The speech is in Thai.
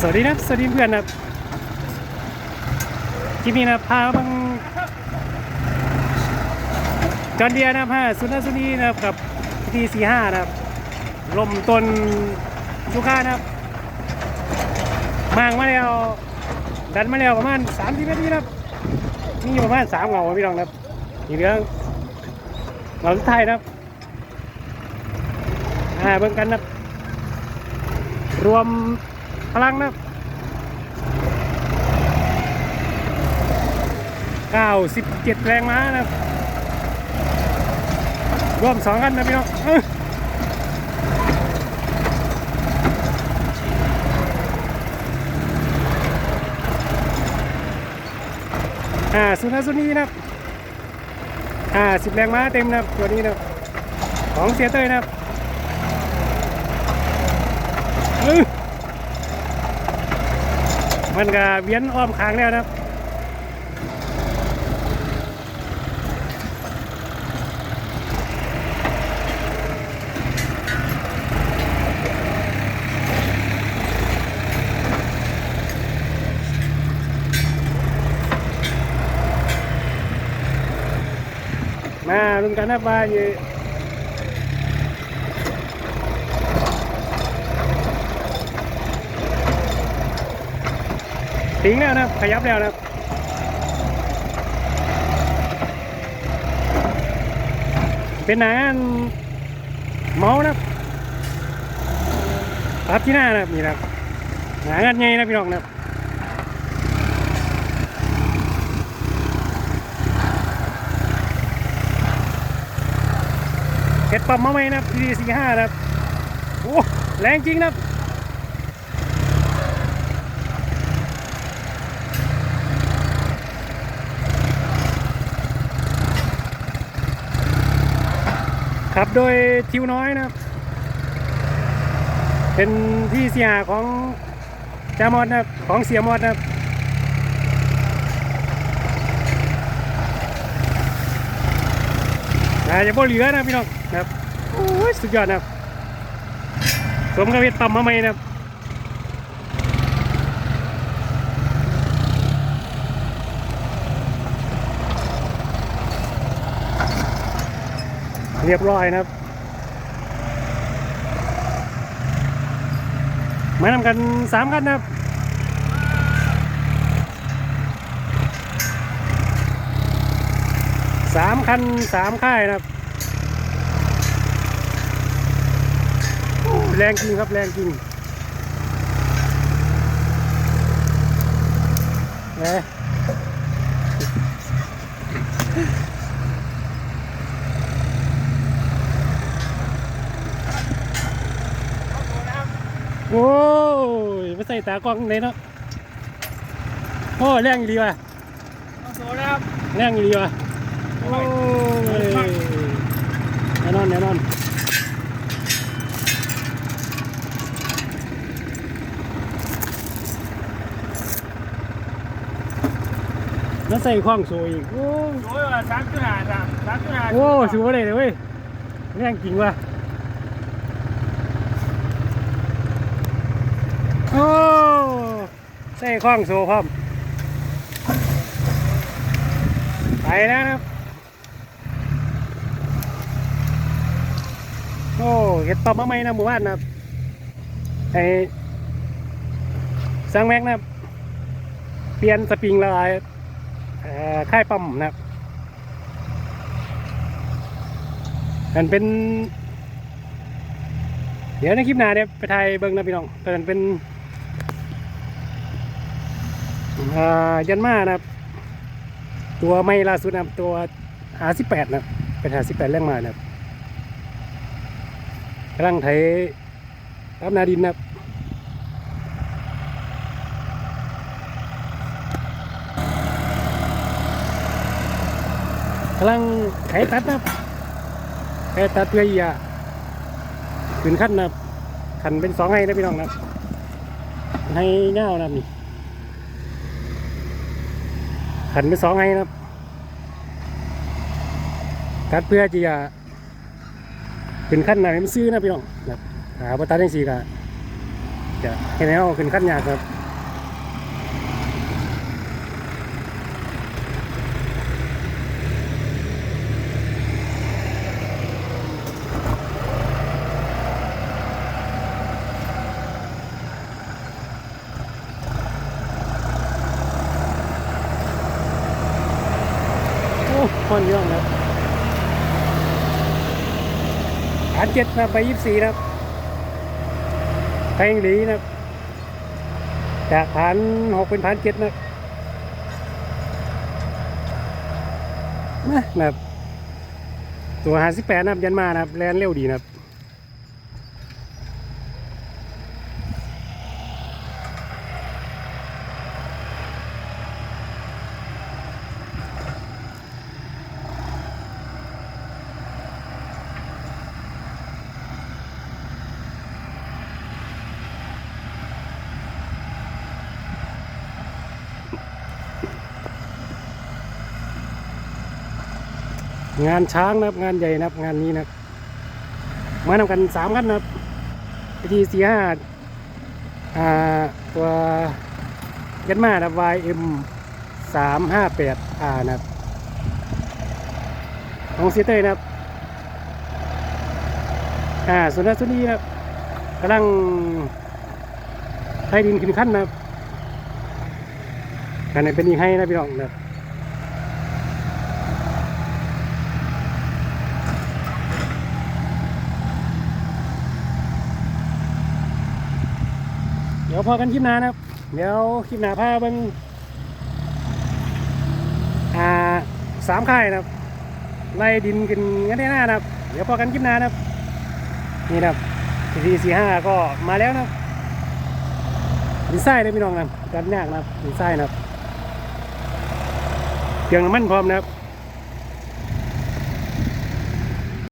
สวัสดีนะครับ สวัสดีเพื่อนนะครับคลิปนี้นะพาบังจอนเดียนะครับฮะสุนัขสุนีนะครับกับทีสี่ห้านะครับลมตนลูกค้านะครับมางมาแล้วดันมาแล้วประมาณสามสิบนาทีนะครับมีอยู่ประมาณสามเงาพี่น้องนะครับอีกเรื่องเงาสุดท้ายนะครับอ่าเบิ่งกันนะครับรวม พลังนะครับ97 แรงม้านะรวมสองกันนะพี่น้องอ่าสุนัสุนีนะครับอ่าสิบแรงม้าเต็มนะครับตัวนี้นะครับของเสียเต้ยนะครับอื้อ มันก็เวียนอ้อมค้างแล้วนะครับมาลุ้นกันนะว่าอยู่ ทิ้งแล้วนะครับ ขยับแล้วนะครับเป็นหนังเมานะครับรับที่หน้านะครับนี่นะครับหนังอันใหญ่นะพี่น้องนะครับเห็ดปั๊มมาไหมนะครับทีสี่ห้านะครับโอ้แรงจริงนะครับ โดยทิวน้อยนะครับ เป็นที่เสียของจามอดนะครับของเสียมอดนะครับอาจะบ่เหลือนะพี่น้องนะครับโอ้ยสุดยอดนะครับสมกับเฮ็ดปั๊มมาใหม่นะครับ เรียบร้อยนะครับมานำกันสามคันนะครับสามคันสามค่ายนะครับแรงจริงครับแรงจริงเอ๊ะ อ้ยไม่ใส่ตากล้องเลยเนาะโอ้แรงอีดีว่ะต้องโซนะครับแรงอีดีว่ะโอ้ยแน่นอนแน่นอนแล้วใส่ข้องโซอีกโอ้โอ้ยสามจุดห้าสามสามจุดห้าโอ้สูเลยเลยเว้ยแรงจริงว่ะ โอ้ใส่ข้องโซ่พร้อมไปแล้วนะครับ โอ้เห็ดตอบมาใหม่นะหมู่บ้านนะครับไอ้สร้างแม็กนะครับ เปลี่ยนสปริงละลายค่ายปั๊มนะครับมันเป็น เดี๋ยวในคลิปหน้าเนี่ยไปถ่ายเบิ้งนะพี่น้องแต่มันเป็น ยันมานะครับ ตัวไม่ล่าสุดนะครับตัวหาสิแปดนะเป็นหาสิแปดแรงมานะครับกำลังไถรับนาดินนะครับกำลังไถตัดนะครับไถตัดเพื่อที่จะขึ้นขั้นนะครับขันเป็นสองให้นะพี่น้องนะให้เงานะนี่ ขันไปสองให้นะครับ กัดเพื่อจะขึ้นขั้นไหนมันซื้อนะพี่น้องครับหาประตาจังสีกะจะเห็นแล้วขึ้นขั้นยากครับ โอนย่องครับฐานเจ็ดนะไปยี่สี่นะครับแทงหลีนะจากฐานหกเป็นฐานเจ็ดนะนะนะครับตัวหาสิบแปดนะยันมานะครับแลนเร็วดีนะ งานช้างนะครับงานใหญ่นะครับงานนี้นะครับมานำกันสามคันนะครับทีสี่ห้าตัวยันมานะครับ YM สามห้าแปด R นะครับของเซเต้นะครับอ่าส่วนนั้นส่วนนี้นะครับกำลังไทยดินขึ้นขั้นนะครับกันในเป็นอีกให้นะพี่น้องนะครับ ดี๋ยวพอกันคลิปหน้านะครับ เดี๋ยวคลิปหน้าพาเบิ่งอ่าสามค่ายนะครับไล่ดินกันกันได้หน้านะครับ เดี๋ยวพอกันคลิปหน้านะครับ นี่นะครับทีสี่ห้าก็มาแล้วนะครับดีไซน์ได้พี่น้องนะครับกันยากนะครับดีไซน์นะครับเครื่องน้ำมันพร้อมนะครับ